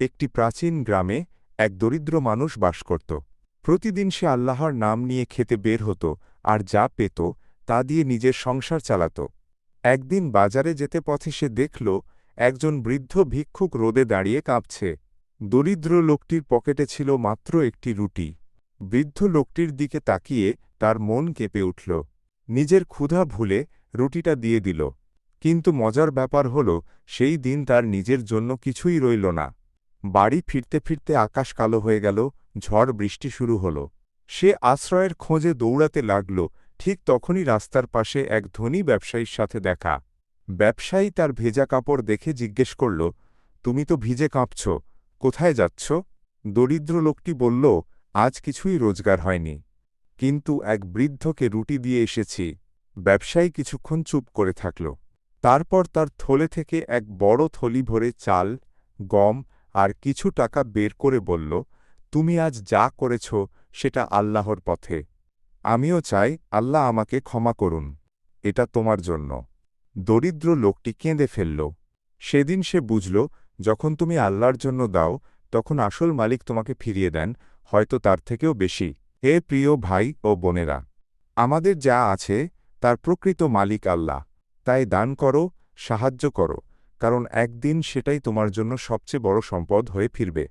একটি প্রাচীন গ্রামে এক দরিদ্র মানুষ বাস করত। প্রতিদিন সে আল্লাহর নাম নিয়ে খেতে বের হতো আর যা পেত তা দিয়ে নিজের সংসার চালাত। একদিন বাজারে যেতে পথে সে দেখল, একজন বৃদ্ধ ভিক্ষুক রোদে দাঁড়িয়ে কাঁপছে। দরিদ্র লোকটির পকেটে ছিল মাত্র একটি রুটি। বৃদ্ধ লোকটির দিকে তাকিয়ে তার মন কেঁপে উঠল। নিজের ক্ষুধা ভুলে রুটিটা দিয়ে দিল। কিন্তু মজার ব্যাপার হল, সেই দিন তার নিজের জন্য কিছুই রইল না। বাড়ি ফিরতে ফিরতে আকাশ কালো হয়ে গেল, ঝড় বৃষ্টি শুরু হল। সে আশ্রয়ের খোঁজে দৌড়াতে লাগল, ঠিক তখনই রাস্তার পাশে এক ধনী ব্যবসায়ীর সাথে দেখা। ব্যবসায়ী তার ভেজা কাপড় দেখে জিজ্ঞেস করল, তুমি তো ভিজে কাঁপছ, কোথায় যাচ্ছ? দরিদ্র লোকটি বলল, আজ কিছুই রোজগার হয়নি। কিন্তু এক বৃদ্ধকে রুটি দিয়ে এসেছি। ব্যবসায়ী কিছুক্ষণ চুপ করে থাকল। তারপর তার থলে থেকে এক বড় থলি ভরে চাল, গম আর কিছু টাকা বের করে বলল, তুমি আজ যা করেছ, সেটা আল্লাহর পথে। আমিও চাই আল্লাহ আমাকে ক্ষমা করুন। এটা তোমার জন্য। দরিদ্র লোকটি কেঁদে ফেলল। সেদিন সে বুঝল, যখন তুমি আল্লাহর জন্য দাও, তখন আসল মালিক তোমাকে ফিরিয়ে দেন, হয়তো তার থেকেও বেশি। হে প্রিয় ভাই ও বোনেরা, আমাদের যা আছে, তার প্রকৃত মালিক আল্লাহ। তাই দান করো, সাহায্য করো। কারণ একদিন সেটাই তোমার জন্য সবচেয়ে বড় সম্পদ হয়ে ফিরবে।